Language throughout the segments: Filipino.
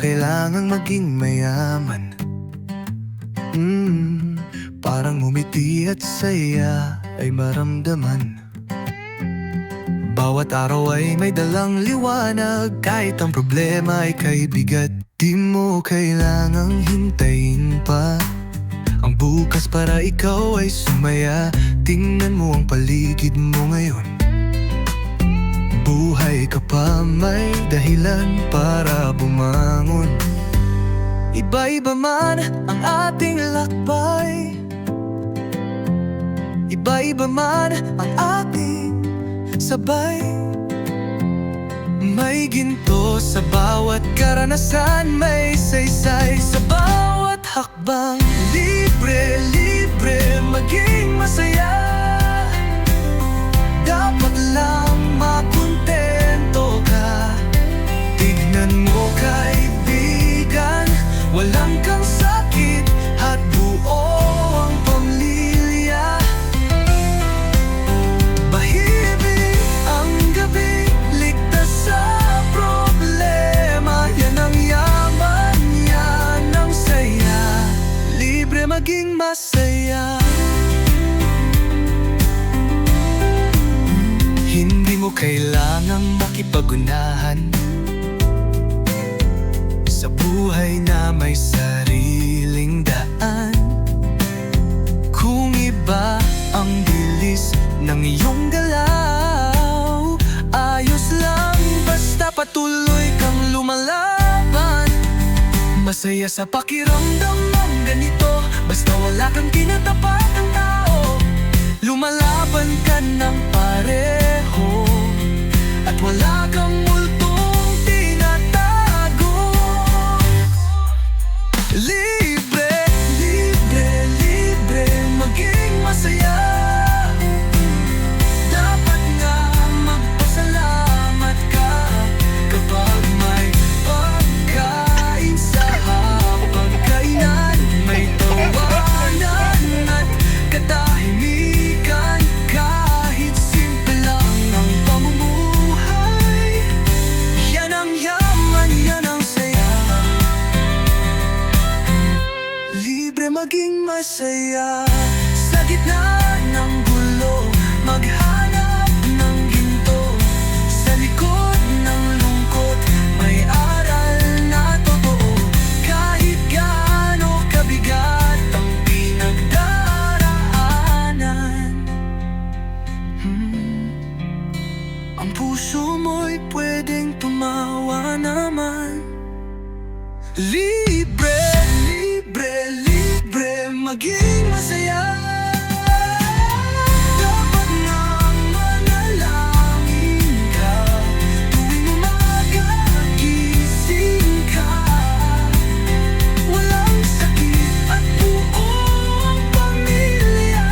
kailangang maging mayaman. Mm, Parang umiti at saya ay maramdaman. Bawat araw ay may dalang liwanag Kahit ang problema ay kaibigat Di mo kailangang hintayin pa. Ang bukas para ikaw ay sumaya Tingnan mo ang paligid mo ngayon. Buhay ka pa may dahilan para bumangon Iba-iba man ang ating lakbay. Iba-iba man ang ating sabay. May ginto sa bawat karanasan May saysay sa bawat maging masaya. Hindi mo kailangang makipagunahan Sa buhay na may sariling daan. Kung iba ang bilis ng iyong galaw Ayos lang basta patuloy kang lumalaban. Masaya sa pakiramdam ng ganito Basta wala kang tinatapat ng tao Lumalaban ka ng pareho Libre maging masaya. Sa gitna ng gulo Maghanap ng ginto. Sa likod ng lungkot May aral na totoo. Kahit gaano kabigat Ang pinagdaraanan. Hmm. Ang puso mo'y pwedeng tumawa naman. Libre, Maging masaya. Dapat nga manalangin ka. Tuwing umaga gising ka. Walang sakit at buo ang pamilya.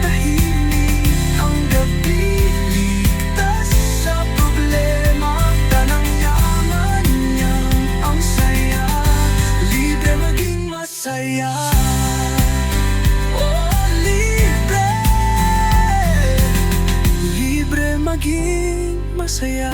Tahimik ang gabi Ligtas sa problema. Tanang yaman niyang ang saya. Libre maging masaya maging masaya